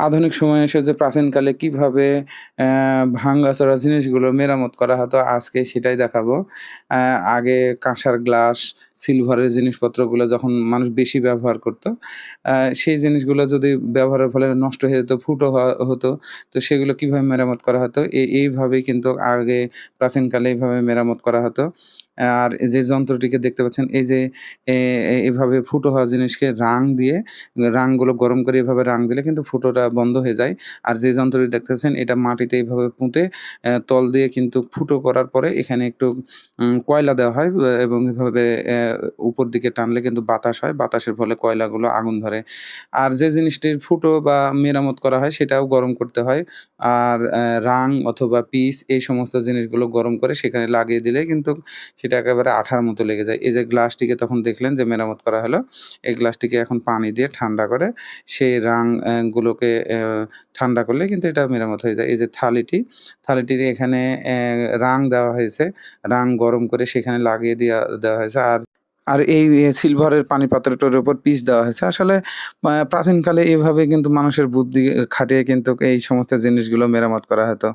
আধুনিক সময়ে এসে যে প্রাচীনকালে কীভাবে অ্যা ভাঙাচোরা জিনিসগুলো মেরামত করা হতো আজকে সেটাই দেখাবো। আগে কাঁসার গ্লাস, সিলভারের জিনিসপত্রগুলো যখন মানুষ বেশি ব্যবহার করত, সেই জিনিসগুলো যদি ব্যবহারের ফলে নষ্ট হয়ে যেত, ফুটো হতো, তো সেগুলো কীভাবে মেরামত করা হতো? এইভাবেই কিন্তু আগে প্রাচীনকালে এইভাবে মেরামত করা হতো। আর যে যন্ত্রটিকে দেখতে পাচ্ছেন, এই যে এভাবে ফুটো হওয়া জিনিসকে রাং দিয়ে রাংগুলো গরম করে এভাবে রাং দিলে কিন্তু ফুটোটা বন্ধ হয়ে যায়। আর যে যন্ত্রটি দেখতেছেন এটা মাটিতে এভাবে পুঁতে তল দিয়ে কিন্তু ফুটো করার পরে এখানে একটু কয়লা দেওয়া হয় এবং এভাবে উপর দিকে টানলে কিন্তু বাতাস হয়। বাতাসের ফলে কয়লাগুলো আগুন ধরে। আর যে জিনিসটির ফুটো বা মেরামত করা হয় সেটাও গরম করতে হয়। আর রাং অথবা পিস এই সমস্ত জিনিসগুলো গরম করে সেখানে লাগিয়ে দিলে কিন্তু সেটা একেবারে আঠার মতো লেগে যায়। এই যে গ্লাসটিকে তখন দেখলেন যে মেরামত করা হলো। এই গ্লাসটিকে এখন পানি দিয়ে ঠান্ডা করে সেই রাং অ্যা গুলোকে অ্যা ঠান্ডা করলে কিন্তু এটা মেরামত হয়ে যায়। এই যে থালিটি, থালিটির এখানে রাং দেওয়া হয়েছে। রাং গরম করে সেখানে লাগিয়ে দেয়া দেওয়া হয়েছে। আর আর এই সিলভারের পানি পাত্রটার উপর পিস দেওয়া হয়েছে। আসলে প্রাচীনকালে এভাবে কিন্তু মানুষের বুদ্ধি খাটিয়ে কিন্তু এই সমস্ত জিনিসগুলো মেরামত করা হতো।